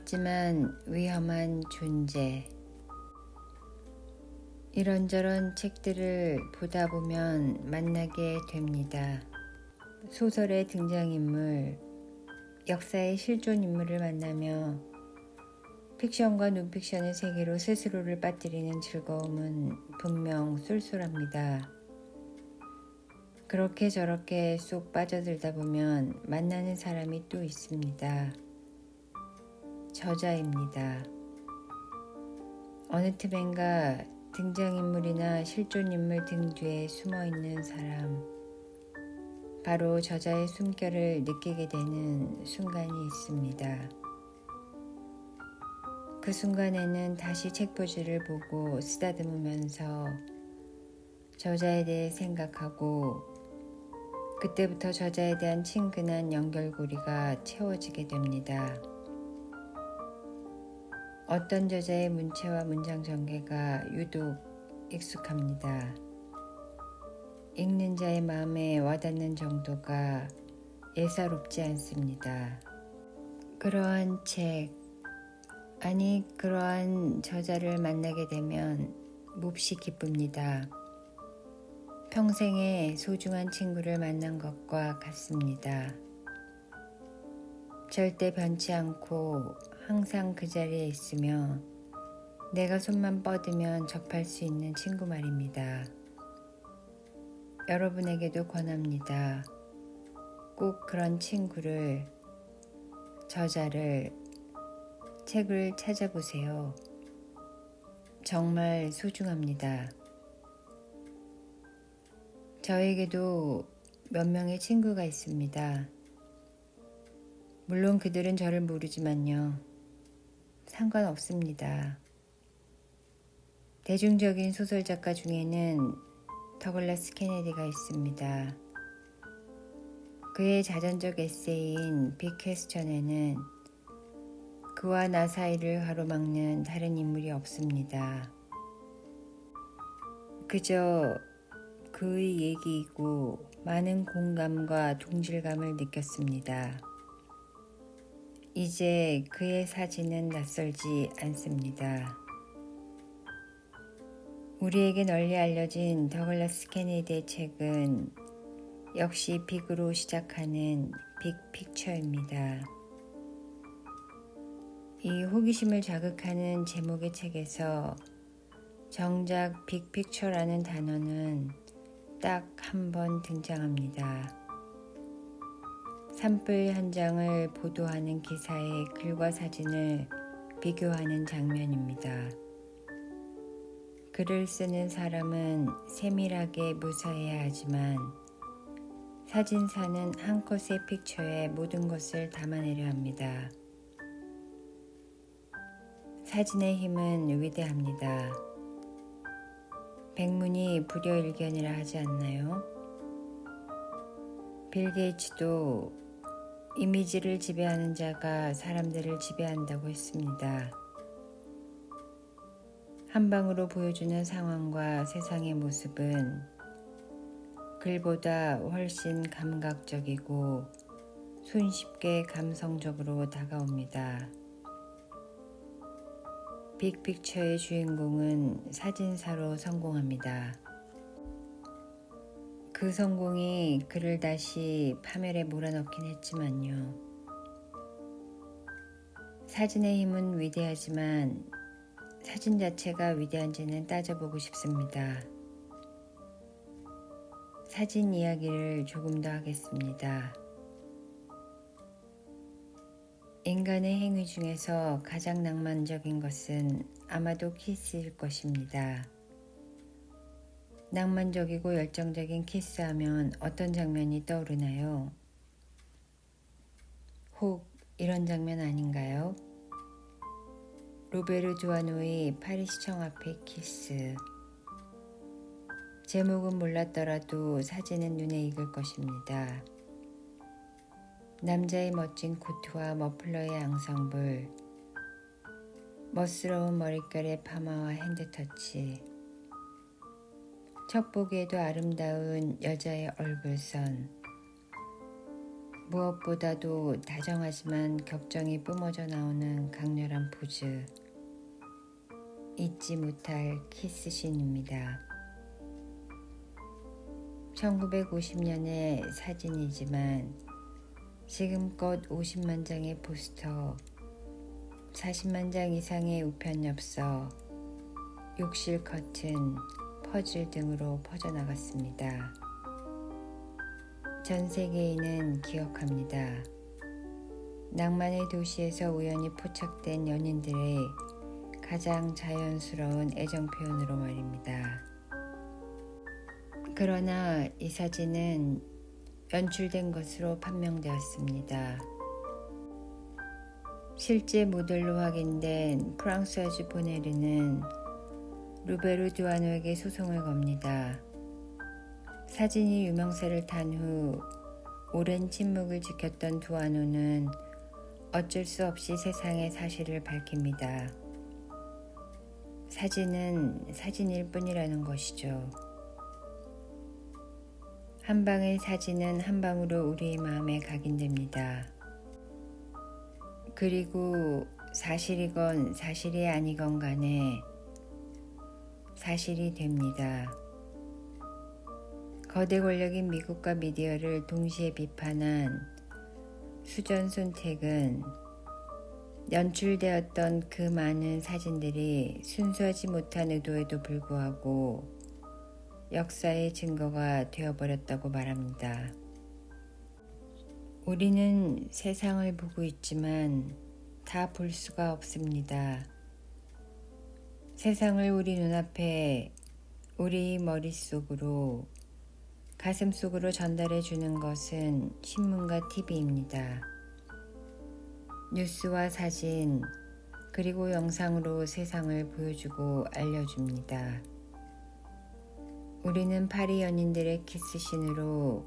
평화롭지만 위험한 존재. 이런저런 책들을 보다 보면 만나게 됩니다. 소설의 등장인물, 역사의 실존 인물을 만나며 픽션과 논픽션의 세계로 스스로를 빠뜨리는 즐거움은 분명 쏠쏠합니다. 그렇게 저렇게 쏙 빠져들다 보면 만나는 사람이 또 있습니다. 저자입니다. 어느 틈엔가 등장인물이나 실존인물 등 뒤에 숨어 있는 사람. 바로 저자의 숨결을 느끼게 되는 순간이 있습니다. 그 순간에는 다시 책표지를 보고 쓰다듬으면서 저자에 대해 생각하고 그때부터 저자에 대한 친근한 연결고리가 채워지게 됩니다. 어떤 저자의 문체와 문장 전개가 유독 익숙합니다. 읽는 자의 마음에 와닿는 정도가 예사롭지 않습니다. 그러한 책, 아니 그러한 저자를 만나게 되면 몹시 기쁩니다. 평생에 소중한 친구를 만난 것과 같습니다. 절대 변치 않고 항상 그 자리에 있으며 내가 손만 뻗으면 접할 수 있는 친구 말입니다. 여러분에게도 권합니다. 꼭 그런 친구를, 저자를, 책을 찾아보세요. 정말 소중합니다. 저에게도 몇 명의 친구가 있습니다. 물론 그들은 저를 모르지만요. 상관없습니다. 대중적인 소설 작가 중에는 더글라스 케네디가 있습니다. 그의 자전적 에세이인 빅퀘스천에는 그와 나 사이를 가로막는 다른 인물이 없습니다. 그저 그의 얘기이고 많은 공감과 동질감을 느꼈습니다. 이제 그의 사진은 낯설지 않습니다. 우리에게 널리 알려진 더글라스 케네디의 책은 역시 빅으로 시작하는 빅픽처입니다. 이 호기심을 자극하는 제목의 책에서 정작 빅픽처라는 단어는 딱 한 번 등장합니다. 산불 현장을 보도하는 기사의 글과 사진을 비교하는 장면입니다. 글을 쓰는 사람은 세밀하게 묘사해야 하지만 사진사는 한 컷의 픽처에 모든 것을 담아내려 합니다. 사진의 힘은 위대합니다. 백문이 불여일견이라 하지 않나요? 빌 게이츠도 이미지를 지배하는 자가 사람들을 지배한다고 했습니다. 한 방으로 보여주는 상황과 세상의 모습은 글보다 훨씬 감각적이고 손쉽게 감성적으로 다가옵니다. 빅픽처의 주인공은 사진사로 성공합니다. 그 성공이 그를 다시 파멸에 몰아넣긴 했지만요. 사진의 힘은 위대하지만 사진 자체가 위대한지는 따져보고 싶습니다. 사진 이야기를 조금 더 하겠습니다. 인간의 행위 중에서 가장 낭만적인 것은 아마도 키스일 것입니다. 낭만적이고 열정적인 키스하면 어떤 장면이 떠오르나요? 혹 이런 장면 아닌가요? 로베르 두아노의 파리시청 앞의 키스. 제목은 몰랐더라도 사진은 눈에 익을 것입니다. 남자의 멋진 코트와 머플러의 앙상블, 멋스러운 머릿결의 파마와 핸드터치, 첫 보기에도 아름다운 여자의 얼굴선, 무엇보다도 다정하지만 격정이 뿜어져 나오는 강렬한 포즈. 잊지 못할 키스신입니다. 1950년의 사진이지만 지금껏 50만 장의 포스터, 40만 장 이상의 우편 엽서, 욕실 커튼, 퍼즐 등으로 퍼져나갔습니다. 전 세계인은 기억합니다. 낭만의 도시에서 우연히 포착된 연인들의 가장 자연스러운 애정 표현으로 말입니다. 그러나 이 사진은 연출된 것으로 판명되었습니다. 실제 모델로 확인된 프랑스아주 보네르는 루베르 두아노에게 소송을 겁니다. 사진이 유명세를 탄 후 오랜 침묵을 지켰던 두아노는 어쩔 수 없이 세상의 사실을 밝힙니다. 사진은 사진일 뿐이라는 것이죠. 한 방의 사진은 한 방으로 우리의 마음에 각인됩니다. 그리고 사실이건 사실이 아니건 간에 사실이 됩니다. 거대 권력인 미국과 미디어를 동시에 비판한 수전 손택은 연출되었던 그 많은 사진들이 순수하지 못한 의도에도 불구하고 역사의 증거가 되어버렸다고 말합니다. 우리는 세상을 보고 있지만 다 볼 수가 없습니다. 세상을 우리 눈앞에 우리 머릿속으로 가슴 속으로 전달해 주는 것은 신문과 TV입니다. 뉴스와 사진, 그리고 영상으로 세상을 보여주고 알려줍니다. 우리는 파리 연인들의 키스신으로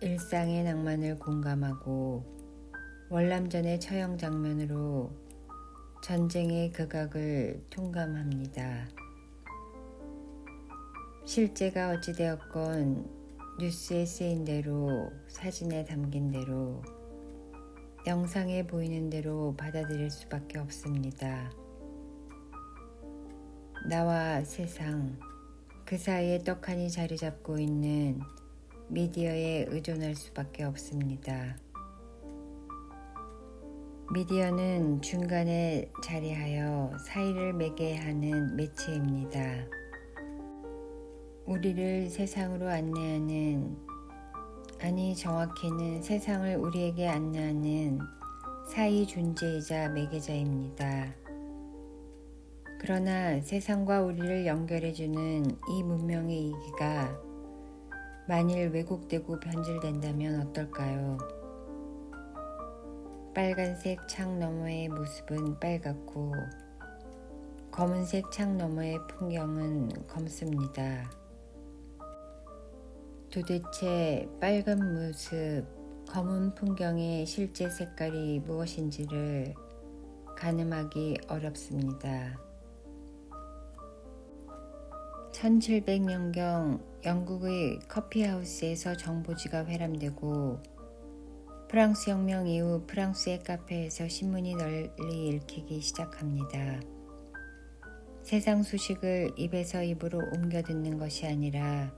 일상의 낭만을 공감하고 월남전의 처형 장면으로 전쟁의 극악을 통감합니다. 실제가 어찌되었건 뉴스에 쓰인 대로 사진에 담긴 대로 영상에 보이는 대로 받아들일 수밖에 없습니다. 나와 세상, 그 사이에 떡하니 자리 잡고 있는 미디어에 의존할 수밖에 없습니다. 미디어는 중간에 자리하여 사이를 맺게 하는 매체입니다. 우리를 세상으로 안내하는, 아니 정확히는 세상을 우리에게 안내하는 사이 존재이자 매개자입니다. 그러나 세상과 우리를 연결해주는 이 문명의 이기가 만일 왜곡되고 변질된다면 어떨까요? 빨간색 창 너머의 모습은 빨갛고 검은색 창 너머의 풍경은 검습니다. 도대체 빨간 모습, 검은 풍경의 실제 색깔이 무엇인지를 가늠하기 어렵습니다. 1700년경 영국의 커피하우스에서 정보지가 회람되고 프랑스 혁명 이후 프랑스의 카페에서 신문이 널리 읽히기 시작합니다. 세상 소식을 입에서 입으로 옮겨 듣는 것이 아니라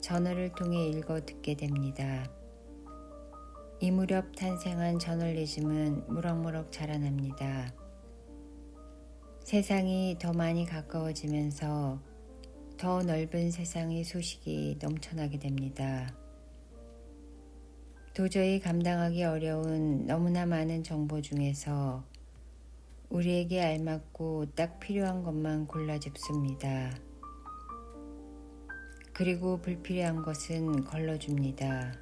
전어를 통해 읽어 듣게 됩니다. 이 무렵 탄생한 저널리즘은 무럭무럭 자라납니다. 세상이 더 많이 가까워지면서 더 넓은 세상의 소식이 넘쳐나게 됩니다. 도저히 감당하기 어려운 너무나 많은 정보 중에서 우리에게 알맞고 딱 필요한 것만 골라 집습니다. 그리고 불필요한 것은 걸러줍니다.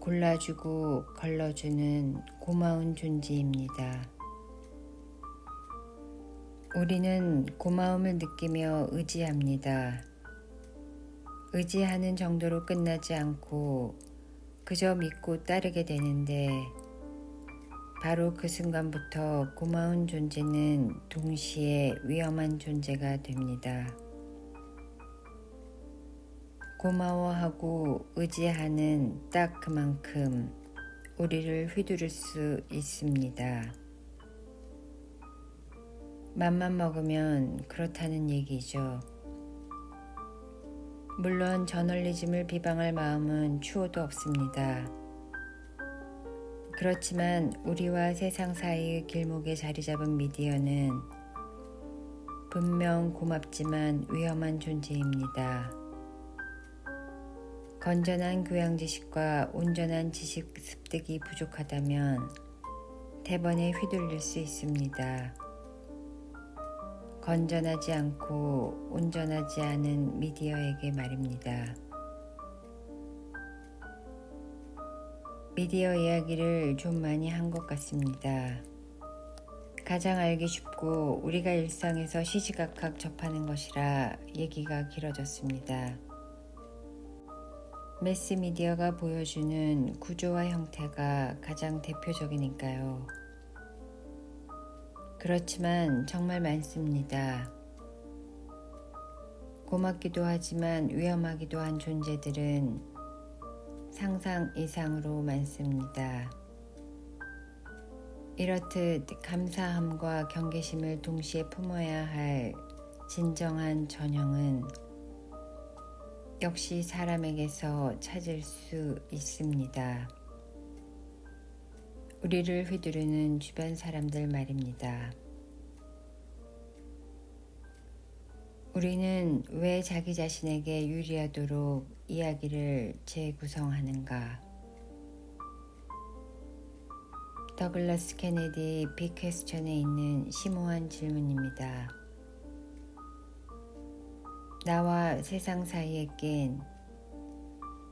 골라주고 걸러주는 고마운 존재입니다. 우리는 고마움을 느끼며 의지합니다. 의지하는 정도로 끝나지 않고 그저 믿고 따르게 되는데 바로 그 순간부터 고마운 존재는 동시에 위험한 존재가 됩니다. 고마워하고 의지하는 딱 그만큼 우리를 휘두를 수 있습니다. 맘만 먹으면 그렇다는 얘기죠. 물론 저널리즘을 비방할 마음은 추호도 없습니다. 그렇지만 우리와 세상 사이의 길목에 자리 잡은 미디어는 분명 고맙지만 위험한 존재입니다. 건전한 교양 지식과 온전한 지식 습득이 부족하다면 대번에 휘둘릴 수 있습니다. 건전하지 않고 온전하지 않은 미디어에게 말입니다. 미디어 이야기를 좀 많이 한 것 같습니다. 가장 알기 쉽고 우리가 일상에서 시시각각 접하는 것이라 얘기가 길어졌습니다. 매스미디어가 보여주는 구조와 형태가 가장 대표적이니까요. 그렇지만 정말 많습니다. 고맙기도 하지만 위험하기도 한 존재들은 상상 이상으로 많습니다. 이렇듯 감사함과 경계심을 동시에 품어야 할 진정한 전형은 역시 사람에게서 찾을 수 있습니다. 우리를 휘두르는 주변 사람들 말입니다. 우리는 왜 자기 자신에게 유리하도록 이야기를 재구성하는가? 더글라스 케네디 빅퀘스천에 있는 심오한 질문입니다. 나와 세상 사이에 낀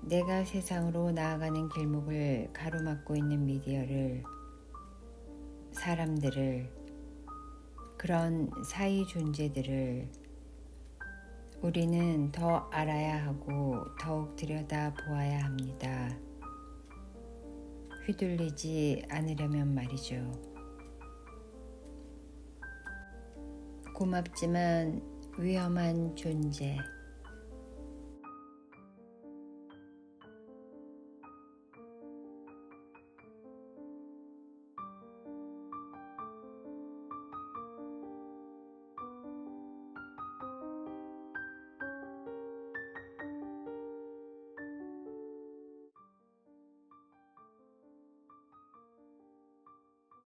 내가 세상으로 나아가는 길목을 가로막고 있는 미디어를 사람들을 그런 사이 존재들을 우리는 더 알아야 하고 더욱 들여다 보아야 합니다. 휘둘리지 않으려면 말이죠. 고맙지만 위험한 존재.